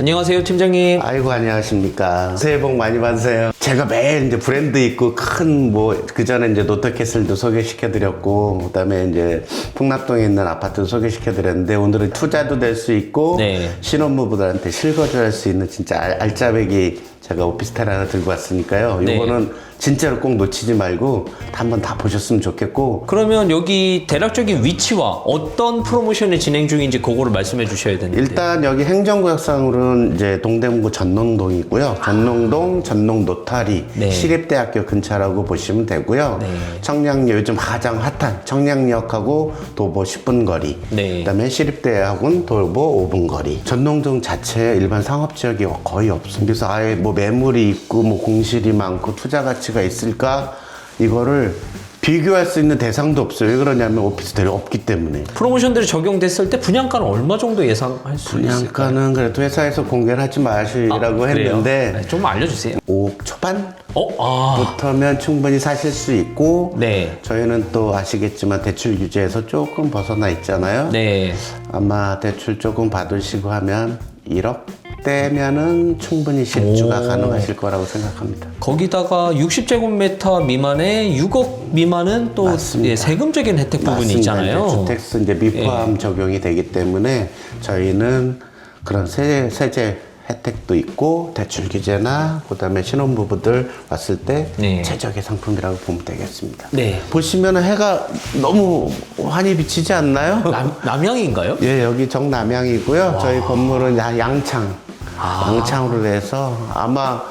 안녕하세요, 팀장님. 아이고 안녕하십니까 새해 복 많이 받으세요 제가 매일 이제 브랜드 있고 큰 뭐 그 전에 이제 노트캐슬도 소개시켜 드렸고 그다음에 이제 풍납동에 있는 아파트도 소개시켜 드렸는데 오늘은 투자도 될 수 있고 네. 신혼부부들한테 실거주 할 수 있는 진짜 알, 알짜배기 제가 오피스텔 하나 들고 왔으니까요 네. 이거는 진짜로 꼭 놓치지 말고 한번 다 보셨으면 좋겠고 그러면 여기 대략적인 위치와 어떤 프로모션이 진행 중인지 그거를 말씀해 주셔야 되는데. 일단 여기 행정구역상으로는 이제 동대문구 전농동이고요. 전농동, 전농 노타리 네. 시립대학교 근처라고 보시면 되고요. 네. 청량리 요즘 가장 핫한 청량역하고 도보 10분 거리. 네. 그다음에 시립대학은 도보 5분 거리. 전농동 자체에 일반 상업 지역이 거의 없습니다. 그래서 아예 뭐 매물이 있고 뭐 공실이 많고 투자 가치 가 있을까 이거를 비교할 수 있는 대상도 없어요. 왜 그러냐면 오피스텔이 없기 때문에. 프로모션들이 적용됐을 때 분양가는 얼마 정도 예상할 수 있을까요? 분양가는 그래도 회사에서 공개를 하지 마시라고 아, 그래요? 했는데 네, 좀 알려주세요. 5억 초반부터면 어, 아, 충분히 사실 수 있고 네. 저희는 또 아시겠지만 대출 규제에서 조금 벗어나 있잖아요. 네. 아마 대출 조금 받으시고 하면 1억 대면은 충분히 실주가 오. 가능하실 거라고 생각합니다. 거기다가 60제곱미터 미만에 6억 미만은 또 맞습니다. 예, 세금적인 혜택 부분이. 있잖아요. 예. 주택수 이제 미포함 적용이 되기 때문에 저희는 그런 세, 세제 혜택도 있고 대출 규제나 그다음에 신혼부부들 왔을 때 네. 최적의 상품이라고 보면 되겠습니다. 네. 보시면 해가 너무 환히 비치지 않나요? 남, 남양인가요? 예, 여기 정남향이고요. 저희 건물은 야- 양창, 아. 양창으로 해서 아마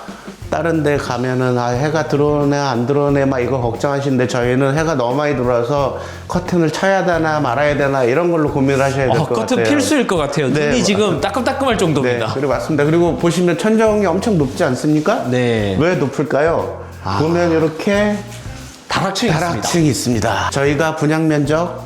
다른 데 가면은 아, 해가 들어오네 안 들어오네 막 이거 걱정하시는데 저희는 해가 너무 많이 들어와서 커튼을 쳐야 되나 말아야 되나 이런 걸로 고민을 하셔야 될 아, 것 커튼 같아요. 필수일 것 같아요. 네, 눈이 지금 따끔따끔할 네, 정도입니다. 그리고 맞습니다. 그리고 보시면 천정이 엄청 높지 않습니까? 네. 왜 높을까요? 보면 이렇게 다락층이 있습니다. 다락층이 있습니다. 저희가 분양 면적,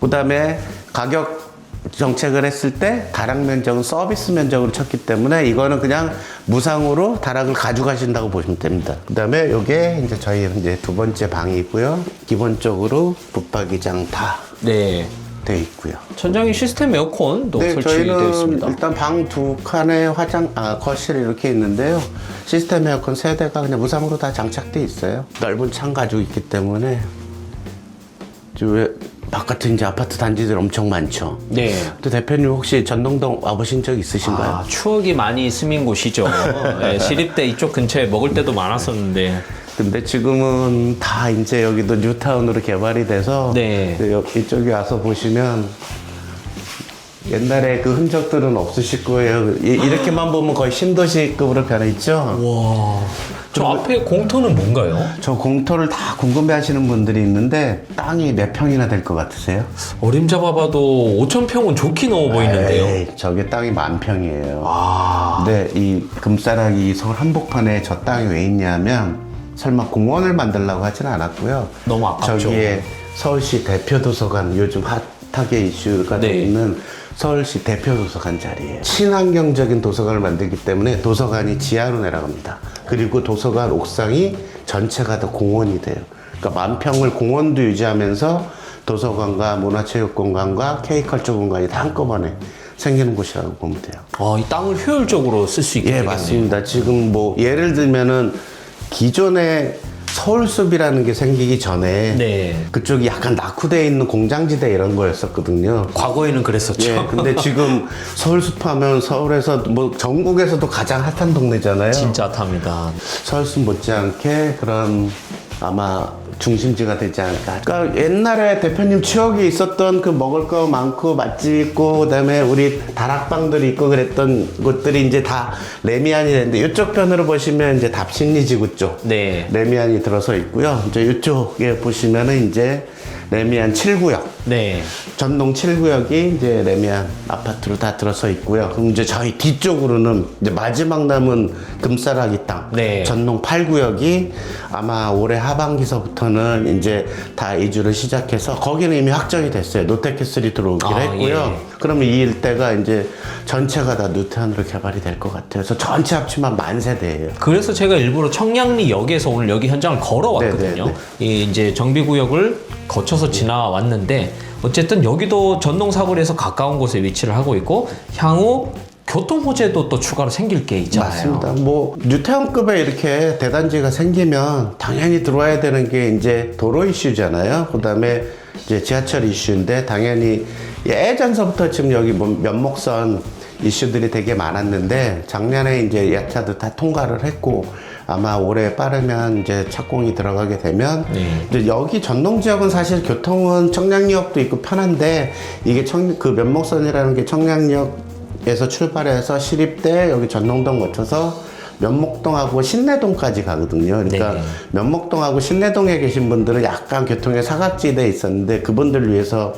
그다음에 가격 정책을 했을 때 다락 면적은 서비스 면적으로 쳤기 때문에 이거는 그냥 무상으로 다락을 가져가신다고 보시면 됩니다. 그 다음에 이게 이제 저희 이제 두 번째 방이고요. 기본적으로 붙박이장 다 네. 돼 있고요. 천장에 시스템 에어컨도 네, 설치되어 저희는 있습니다. 일단 방 두 칸에 화장, 아, 거실 이렇게 있는데요. 시스템 에어컨 세 대가 그냥 무상으로 다 장착돼 있어요. 넓은 창 가지고 있기 때문에 지금 왜 바깥에 이제 아파트 단지들 엄청 많죠. 네. 또 대표님 혹시 전동동 와보신 적 있으신가요? 아, 추억이 많이 스민 곳이죠. 네, 시립대 이쪽 근처에 먹을 때도 많았었는데. 근데 지금은 다 이제 여기도 뉴타운으로 개발이 돼서 네. 그 여- 이쪽에 와서 보시면 옛날에 그 흔적들은 없으실 거예요. 이- 이렇게만 보면 거의 신도시급으로 변해있죠. 와. 저 앞에 공터는 뭔가요? 저 공터를 다 궁금해 하시는 분들이 있는데 땅이 몇 평이나 될 것 같으세요? 어림잡아 봐도 5천 평은 좋게 넣어 보이는데요. 에이, 저게 땅이 만 평이에요. 아. 근데 이 금싸라기 서울 한복판에 저 땅이 왜 있냐면 설마 공원을 만들려고 하진 않았고요. 너무 아깝죠. 저기에 서울시 대표 도서관 요즘 핫하게 이슈가 네. 되고 있는 서울시 대표 도서관 자리예요. 친환경적인 도서관을 만들기 때문에 도서관이 지하로 내려갑니다. 그리고 도서관 옥상이 전체가 다 공원이 돼요. 그러니까 만 평을 공원도 유지하면서 도서관과 문화체육공간과 K컬처 공간이 다 한꺼번에 생기는 곳이라고 보면 돼요. 아, 이 땅을 효율적으로 쓸 수 있게 예, 되겠네요. 맞습니다. 지금 뭐 예를 들면은 기존에 서울숲이라는 게 생기기 전에 네. 그쪽이 약간 낙후되어 있는 공장지대 이런 거였었거든요. 과거에는 그랬었죠. 예, 근데 지금 서울숲 하면 서울에서 뭐 전국에서도 가장 핫한 동네잖아요. 진짜 탑니다. 서울숲 못지않게 그런 아마 중심지가 되지 않을까. 그러니까 옛날에 대표님 추억이 있었던 그 먹을 거 많고 맛집 있고 그다음에 우리 다락방들이 있고 그랬던 곳들이 이제 다 레미안이 되는데 이쪽 편으로 보시면 이제 답심리지구 쪽 네. 레미안이 들어서 있고요. 이제 이쪽에 보시면은 이제 레미안 7구역 네. 전동 7구역이 이제 레미안 아파트로 다 들어서 있고요. 그럼 이제 저희 뒤쪽으로는 이제 마지막 남은 금싸라기 땅 네. 전동 8구역이 아마 올해 하반기서부터는 이제 다 이주를 시작해서 거기는 이미 확정이 됐어요. 노테캐슬이 들어오기로 아, 했고요. 예. 그러면 이 일대가 이제 전체가 다 뉴타운으로 개발이 될 것 같아요. 그래서 전체 합치면 만 세대예요. 그래서 제가 일부러 청량리 역에서 오늘 여기 현장을 걸어왔거든요. 네, 이 이제 정비구역을 거쳐서 지나왔는데 어쨌든 여기도 전동 사거리에서 가까운 곳에 위치를 하고 있고 향후 교통 호재도 또 추가로 생길 게 있잖아요. 맞습니다. 뭐 뉴타운급에 이렇게 대단지가 생기면 당연히 들어와야 되는 게 이제 도로 이슈잖아요. 그다음에 이제 지하철 이슈인데 당연히 예전서부터 지금 여기 뭐 면목선 이슈들이 되게 많았는데 작년에 이제 야차도 다 통과를 했고 아마 올해 빠르면 이제 착공이 들어가게 되면 네. 이제 여기 전동 지역은 사실 교통은 청량역도 있고 편한데 이게 청, 그 면목선이라는 게 청량역 에서 출발해서 시립대 여기 전동동 거쳐서 면목동하고 신내동까지 가거든요. 그러니까 네. 면목동하고 신내동에 계신 분들은 약간 교통의 사각지대에 있었는데 그분들을 위해서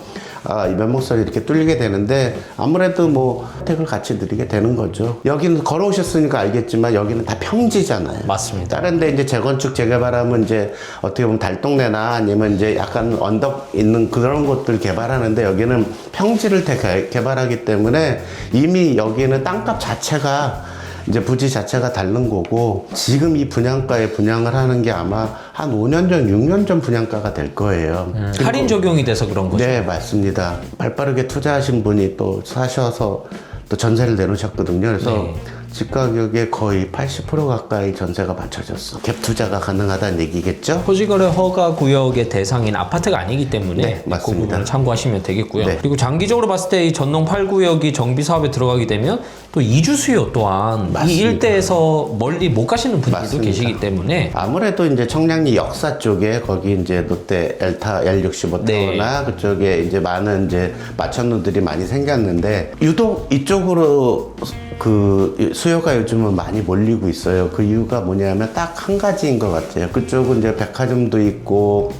아, 이 면목선이 이렇게 뚫리게 되는데 아무래도 뭐 혜택을 같이 드리게 되는 거죠. 여기는 걸어오셨으니까 알겠지만 여기는 다 평지잖아요. 맞습니다. 다른 데 이제 재건축 재개발하면 이제 어떻게 보면 달동네나 아니면 이제 약간 언덕 있는 그런 곳들 개발하는데 여기는 평지를 대 개- 개발하기 때문에 이미 여기는 땅값 자체가 이제 부지 자체가 다른 거고 지금 이 분양가에 분양을 하는 게 아마 한 5년 전, 6년 전 분양가가 될 거예요. 그리고- 할인 적용이 돼서 그런 거죠. 네, 맞습니다. 발빠르게 투자하신 분이 또 사셔서 또 전세를 내놓으셨거든요. 그래서 네. 집 가격의 거의 80% 가까이 전세가 맞춰졌어. 갭 투자가 가능하다는 얘기겠죠? 토지거래 허가 구역의 대상인 아파트가 아니기 때문에 네, 그 맞습니다. 부분을 참고하시면 되겠고요. 네. 그리고 장기적으로 봤을 때 이 전동 8구역이 정비 사업에 들어가게 되면 또 이주 수요 또한 이 맞습니다. 일대에서 멀리 못 가시는 분들도 맞습니다. 계시기 때문에 아무래도 이제 청량리 역사 쪽에 거기 이제 롯데 엘타 L65 네. 타워나 그쪽에 이제 많은 이제 마천루들이 많이 생겼는데 유독 이쪽으로 그 수요가 요즘은 많이 몰리고 있어요. 그 이유가 뭐냐면 딱 한 가지인 것 같아요. 그쪽은 이제 백화점도 있고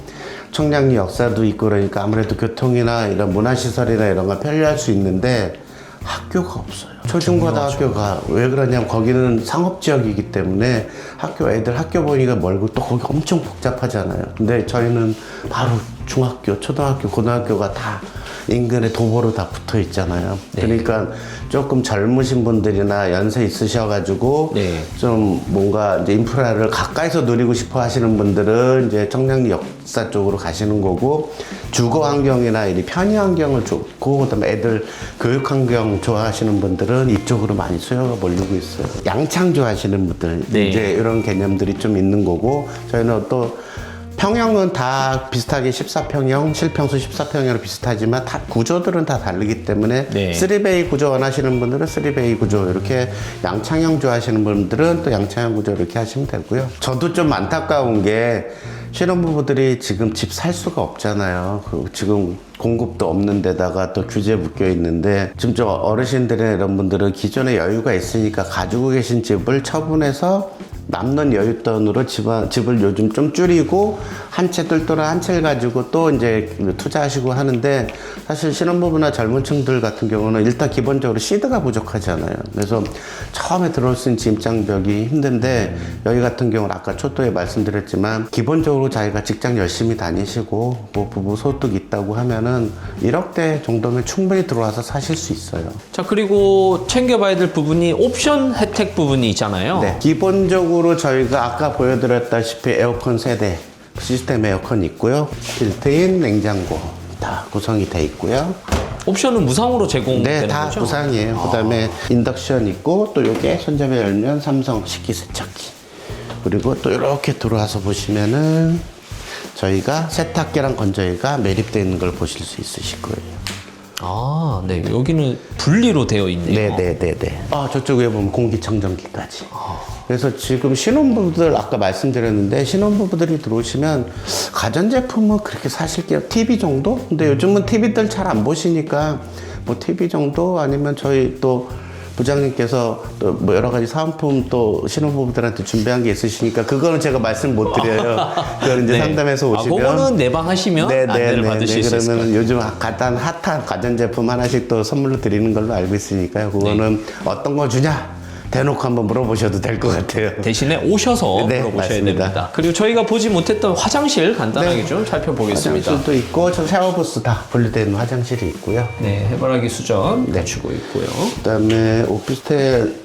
청량리 역사도 있고 그러니까 아무래도 교통이나 이런 문화시설이나 이런 거 편리할 수 있는데 학교가 없어요. 초중고등학교가 왜 그러냐면 거기는 상업지역이기 때문에 학교 애들 학교 보니까 멀고 또 거기 엄청 복잡하잖아요. 근데 저희는 바로 중학교, 초등학교, 고등학교가 다 인근에 도보로 다 붙어 있잖아요. 그러니까 조금 젊으신 분들이나 연세 있으셔가지고 네. 좀 뭔가 이제 인프라를 가까이서 누리고 싶어 하시는 분들은 이제 청량리 역사 쪽으로 가시는 거고 주거 환경이나 이 편의 환경을 좋고 그다음에 애들 교육 환경 좋아하시는 분들은 이쪽으로 많이 수요가 몰리고 있어요. 양창 좋아하시는 분들 네. 이제 이런 개념들이 좀 있는 거고 저희는 또 평형은 다 비슷하게 14평형, 실평수 14평형으로 비슷하지만 다 구조들은 다 다르기 때문에 네. 3베이 구조 원하시는 분들은 3베이 구조 이렇게 양창형 좋아하시는 분들은 또 양창형 구조 이렇게 하시면 되고요. 저도 좀 안타까운 게 신혼부부들이 지금 집 살 수가 없잖아요. 그 지금 공급도 없는 데다가 또 규제 묶여 있는데 지금 저 어르신들이나 이런 분들은 기존에 여유가 있으니까 가지고 계신 집을 처분해서 남는 여윳돈으로 집, 집을 요즘 좀 줄이고 한채 뚫뚫한 한 채를 가지고 또 이제 투자하시고 하는데 사실 신혼부부나 젊은 층들 같은 경우는 일단 기본적으로 시드가 부족하잖아요. 그래서 처음에 들어올 수 있는 짐장벽이 힘든데 여기 같은 경우는 아까 초도에 말씀드렸지만 기본적으로 자기가 직장 열심히 다니시고 뭐 부부 소득 있다고 하면은 1억대 정도면 충분히 들어와서 사실 수 있어요. 자 그리고 챙겨봐야 될 부분이 옵션 혜택 부분이 있잖아요. 네. 기본적으로 저희가 아까 보여드렸다시피 에어컨 세대 시스템 에어컨 있고요. 빌트인 냉장고 다 구성이 돼 있고요. 옵션은 무상으로 제공되는 네, 다 거죠? 구상이에요. 그다음에 인덕션 있고 또 요게 손잡이 열면 삼성 식기세척기. 그리고 또 이렇게 들어와서 보시면은 저희가 세탁기랑 건조기가 매립되어 있는 걸 보실 수 있으실 거예요. 아, 네. 여기는 분리로 되어 있네요. 네네네네. 아 저쪽 위에 보면 공기청정기까지. 그래서 지금 신혼부부들 아까 말씀드렸는데 신혼부부들이 들어오시면 가전제품은 그렇게 사실 게 TV 정도? 근데 요즘은 TV들 잘 안 보시니까 뭐 TV 정도 아니면 저희 또 부장님께서 또 뭐 여러 가지 사은품 또 신혼부부들한테 준비한 게 있으시니까 그거는 제가 말씀 못 드려요. 그걸 이제 네. 상담해서 아, 오시면 그거는 내방 하시면 안내를 받으실 수 있을 그러면 요즘 간단 핫한 가전제품 하나씩 또 선물로 드리는 걸로 알고 있으니까요. 그거는 네. 어떤 거 주냐? 대놓고 한번 물어보셔도 될 것 같아요. 대신에 오셔서 네, 물어보셔야 맞습니다. 됩니다. 그리고 저희가 보지 못했던 화장실 간단하게 네. 좀 살펴보겠습니다. 화장실도 있고 저 샤워부스 다 분리된 화장실이 있고요. 네, 해바라기 수전 네. 갖추고 있고요. 그다음에 오피스텔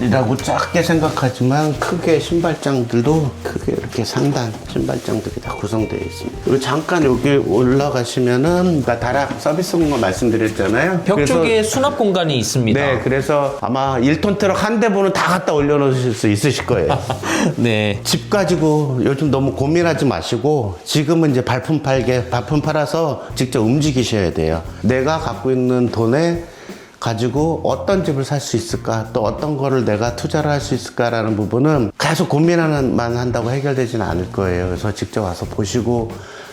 이라고 작게 생각하지만 크게 신발장들도 크게 이렇게 상단 신발장들이 다 구성되어 있습니다. 그리고 잠깐 여기 올라가시면은 나 다락 서비스 공간 말씀드렸잖아요. 벽 그래서- 쪽에 수납 공간이 있습니다. 네, 그래서 아마 1톤 트럭 한 대분은 다 갖다 올려놓으실 수 있으실 거예요. 네. 집 가지고 요즘 너무 고민하지 마시고 지금은 이제 발품 팔게 발품 팔아서 직접 움직이셔야 돼요. 내가 갖고 있는 돈에 가지고 어떤 집을 살 수 있을까 또 어떤 거를 내가 투자를 할 수 있을까라는 부분은 계속 고민하는만 한다고 해결되지는 않을 거예요. 그래서 직접 와서 보시고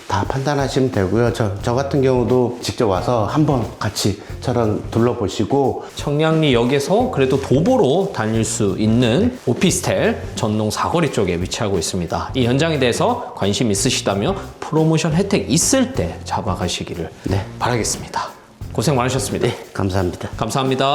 다 판단하시면 되고요. 저, 저 같은 경우도 직접 와서 한번 같이 저랑 둘러보시고 청량리역에서 그래도 도보로 다닐 수 있는 오피스텔 전농 사거리 쪽에 위치하고 있습니다. 이 현장에 대해서 관심 있으시다면 프로모션 혜택 있을 때 잡아가시기를 네. 바라겠습니다. 고생 많으셨습니다. 감사합니다. 감사합니다.